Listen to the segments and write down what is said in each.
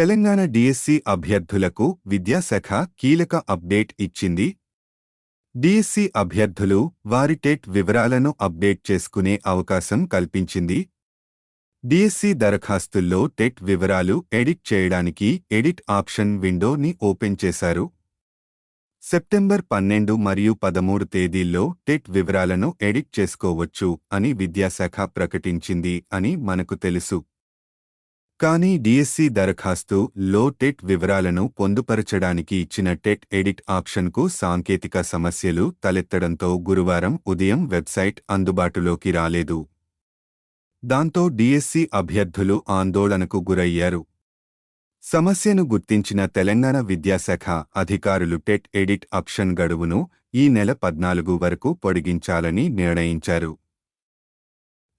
Telangana DSC అభ్యర్థులకు విద్యాశాఖ కీలక అప్డేట్ ఇచ్చింది. డిఎస్సి అభ్యర్థులు వారి టెట్ వివరాలను అప్డేట్ చేసుకునే అవకాశం కల్పించింది. డిఎస్సి దరఖాస్తుల్లో టెట్ వివరాలు ఎడిట్ చేయడానికి ఎడిట్ ఆప్షన్ విండోని ఓపెన్ చేశారు. సెప్టెంబర్ పన్నెండు మరియు పదమూడు తేదీల్లో టెట్ వివరాలను ఎడిట్ చేసుకోవచ్చు అని విద్యాశాఖ ప్రకటించింది అని మనకు తెలుసు. కానీ డిఎస్సి దరఖాస్తు లో టెట్ వివరాలను పొందుపరచడానికి ఇచ్చిన టెట్ ఎడిట్ ఆప్షన్కు సాంకేతిక సమస్యలు తలెత్తడంతో గురువారం ఉదయం వెబ్సైట్ అందుబాటులోకి రాలేదు. దాంతో డిఎస్సి అభ్యర్థులు ఆందోళనకు గురయ్యారు. సమస్యను గుర్తించిన తెలంగాణ విద్యాశాఖ అధికారులు టెట్ ఎడిట్ ఆప్షన్ గడువును ఈ నెల పద్నాలుగు వరకు పొడిగించాలని నిర్ణయించారు.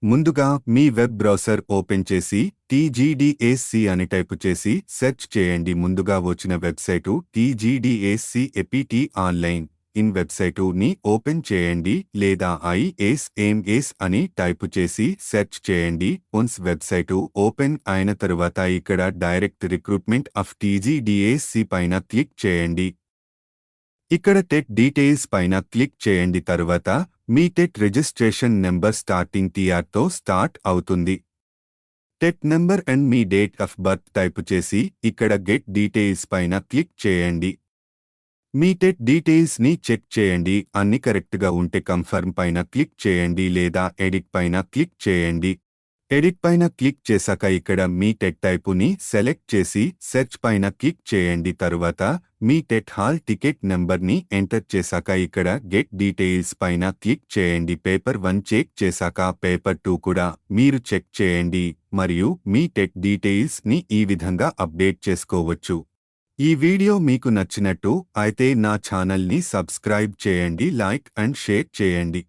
ముందుగా మీ వెబ్ బ్రౌజర్ ఓపెన్ చేసి టీజీడీఏసీ అని టైపు చేసి సెర్చ్ చేయండి. ముందుగా వచ్చిన website TGDAC APT online. In website ని ఓపెన్ చేయండి లేదా ఐఎస్ఎంఎస్ అని టైపు చేసి సెర్చ్ చేయండి. ఒన్స్ వెబ్సైటు ఓపెన్ అయిన తరువాత ఇక్కడ డైరెక్ట్ రిక్రూట్మెంట్ ఆఫ్ టీజీడీఏసీ పైన క్లిక్ చేయండి. ఇక్కడ టెట్ డీటెయిల్స్ పైన క్లిక్ చేయండి. తరువాత మీ టెట్ రిజిస్ట్రేషన్ నెంబర్ స్టార్టింగ్ టీఆర్తో స్టార్ట్ అవుతుంది. టెట్ నెంబర్ అండ్ మీ డేట్ ఆఫ్ బర్త్ టైపు చేసి ఇక్కడ గెట్ డీటెయిల్స్ పైన క్లిక్ చేయండి. మీ టెట్ డీటెయిల్స్ని చెక్ చేయండి అన్ని కరెక్ట్గా ఉంటే కన్ఫర్మ్ పైన క్లిక్ చేయండి లేదా ఎడిట్ పైన క్లిక్ చేయండి. ఎడిట్ పైన క్లిక్ చేశాక ఇక్కడ మీ టెట్ టైపుని సెలెక్ట్ చేసి సెర్చ్ పైన క్లిక్ చేయండి. తరువాత మీ టెట్ హాల్ టికెట్ నెంబర్ని ఎంటర్ చేశాక ఇక్కడ గెట్ డీటెయిల్స్ పైన క్లిక్ చేయండి. పేపర్ వన్ చెక్ చేశాక పేపర్ టూ కూడా మీరు చెక్ చేయండి మరియు మీ టెట్ డీటెయిల్స్ని ఈ విధంగా అప్డేట్ చేసుకోవచ్చు. ఈ వీడియో మీకు నచ్చినట్టు అయితే నా ఛానల్ని సబ్స్క్రైబ్ చేయండి లైక్ అండ్ షేర్ చేయండి.